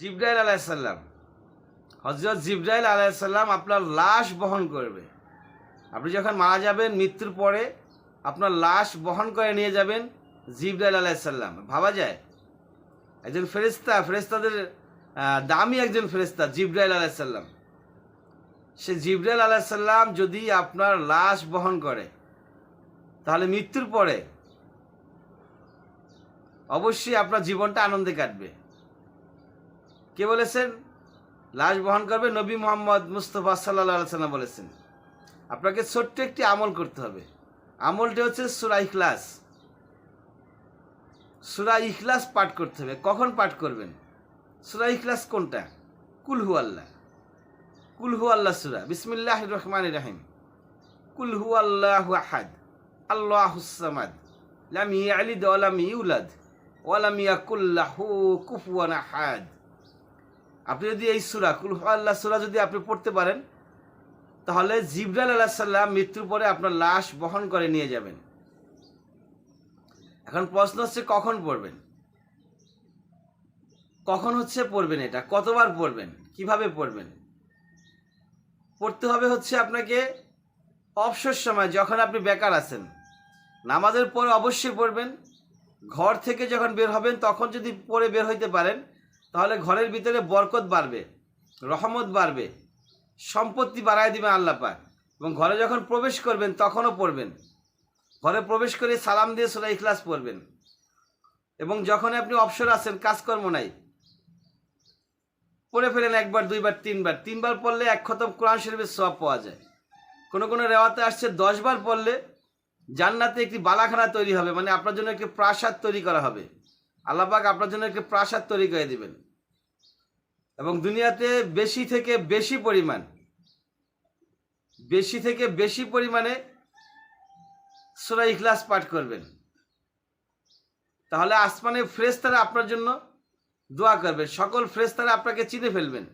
জিব্রাইল আলাইসাল্লাম হজরত জিব্রাইল আলাইসাল্লাম আপনার লাশ বহন করবে। আপনি যখন মারা যাবেন, মৃত্যুর পরে আপনার লাশ বহন করে নিয়ে যাবেন জিব্রাইল আলাইসাল্লাম ভাবা যায়? একজন ফেরেস্তা ফেরেস্তাদের দামি একজন ফেরেস্তা জিব্রাইল আলাইসাল্লাম সে জিব্রাইল আলাইসাল্লাম যদি আপনার লাশ বহন করে, তাহলে মৃত্যুর পরে অবশ্যই আপনার জীবনটা আনন্দে কাটবে। কে বলেছেন? লাশ বহন করবে নবী মোহাম্মদ মুস্তফা সাল্লা সাল্লাম বলেছেন। আপনাকে ছোট্ট একটি আমল করতে হবে। আমলটি হচ্ছে সুরা ইখলাস। সুরা ইখলাস পাঠ করতে হবে। কখন পাঠ করবেন? সুরা ইখলাস কোনটা? কুলহু আল্লাহ। কুলহু আল্লাহ সুরা। বিসমিল্লাহ রহমান রাহিম। কুলহু আল্লাহ আহাদ। আল্লাহ হুসামাদ লাম ইয়ালিদ ওয়ালাম ইউলাদ। ওয়ালাম ইয়াকুল্লাহু কুফুয়ান আহাদ। আপনি যদি এই সুরা, কুল আল্লাহ সুরা যদি আপনি পড়তে পারেন, তাহলে জিবরাল আলাহ সাল্লাম মৃত্যুর পরে আপনার লাশ বহন করে নিয়ে যাবেন। এখন প্রশ্ন হচ্ছে, কখন পড়বেন? কখন হচ্ছে পড়বেন এটা? কতবার পড়বেন? কীভাবে পড়বেন? পড়তে হবে হচ্ছে আপনাকে অবসর সময়, যখন আপনি বেকার আছেন। নামাজের পরে অবশ্যই পড়বেন। ঘর থেকে যখন বের হবেন, তখন যদি পড়ে বের হইতে পারেন তাহলে ঘরের ভিতরে বরকত বাড়বে, রহমত বাড়বে, সম্পত্তি বাড়ায় দিবেন আল্লাহ পাক। এবং ঘরে যখন প্রবেশ করবেন, তখনও পড়বেন। ঘরে প্রবেশ করে সালাম দিয়ে সোলা ইখলাস পড়বেন। এবং যখন আপনি অবসর আছেন, কাজকর্ম নাই, পড়ে ফেলেন একবার, দুইবার, তিনবার। তিনবার পড়লে এক খতম কোরআন শরীফের সব পাওয়া যায়। কোনো কোনো রেওয়াতে আসছে, দশবার পড়লে জান্নাতে একটি বালাখানা তৈরি হবে মানে আপনার জন্য একটি প্রাসাদ তৈরি করা হবে। আল্লাপাক আপনার জন্য একটি প্রাসাদ তৈরি করে দিবেন। এবং দুনিয়াতে বেশি থেকে বেশি পরিমাণ, বেশি থেকে বেশি পরিমাণে সোরা ইখলাস পাঠ করবেন। তাহলে আসমানে ফ্রেস্তারা আপনার জন্য দোয়া করবে সকল ফ্রেস্তারা আপনাকে চিনে ফেলবেন,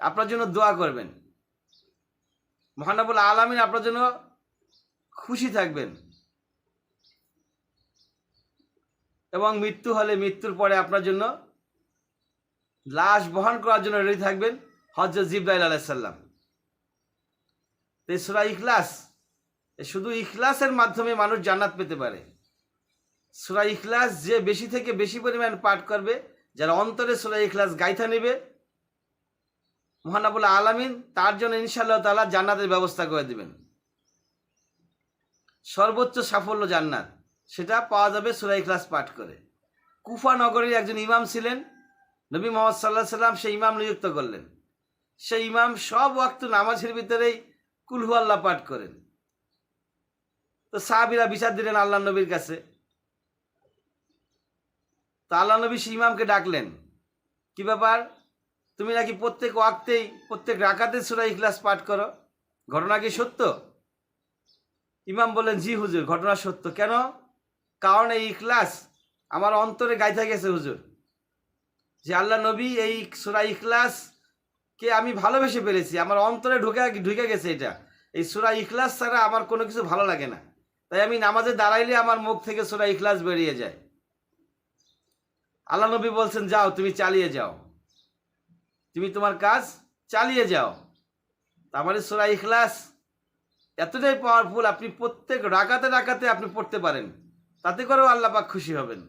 আপনার জন্য দোয়া করবেন। মহানবুল আলমিন আপনার জন্য খুশি থাকবেন। এবং মৃত্যু হলে মৃত্যুর পরে আপনার জন্য লাশ বহন করার জন্য রেডি থাকবেন হজরত জিব্রাইল আলাইসাল্লাম তেসরা ইখলাস শুধু ইখলাসের মাধ্যমে মানুষ জান্নাত পেতে পারে। সুরা ইখলাস যে বেশি থেকে বেশি পরিমাণ পাঠ করবে, যারা অন্তরে সুরা ইখলাস গাইথা নেবে, মহানাবুল আলামিন তার জন্য ইনশাল্লাহ তালা জান্নাতের ব্যবস্থা করে দেবেন। সর্বোচ্চ সাফল্য জান্নাত। সেটা পাওয়া যাবে সুরা ক্লাস পাঠ করে। কুফা নগরীর একজন ইমাম ছিলেন, নবী মোহাম্মদ সাল্লাহ সাল্লাম সেই ইমাম নিযুক্ত করলেন। সেই ইমাম সব ওয়াক্ত নামাজের ভিতরেই কুলহু আল্লাহ পাঠ করেন। তো সাহাবিরা বিচার দিলেন আল্লাহ নবীর কাছে। তো আল্লাহ নবী সেই ইমামকে ডাকলেন, কি ব্যাপার? তুমি নাকি প্রত্যেক ওয়াক্তেই, প্রত্যেক রাকাতে সুরা ইখলাস পাঠ করো? ঘটনা কি সত্য? ইমাম বললেন, জি হুজুর, ঘটনা সত্য। কেন? কারণ এই ইখলাস আমার অন্তরে গাইথা গেছে, হুজুর। যে আল্লাহ নবী এই সুরা ইখলাস কে আমি ভালোবেসে পেরেছি আমার অন্তরে ঢুকে ঢুকে গেছে এটা। এই সুরা ইখলাস ছাড়া আমার কোনো কিছু ভালো লাগে না। তাই আমি নামাজে দাঁড়াইলে আমার মুখ থেকে সুরা ইখলাস বেরিয়ে যায়। আল্লাহ নবী বলছেন, যাও, তুমি চালিয়ে যাও। তুমি তোমার কাজ চালিয়ে যাও। তার মানে সুরা ইখলাস এতটাই পাওয়ারফুল আপনি প্রত্যেক রাকাতে রাকাতে আপনি পড়তে পারেন। তাতে করেও আল্লাহ পাক খুশি হবেন।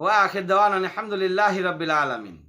ওয়া আখের দেওয়ান আলহামদুলিল্লাহ রবিল আলামিন।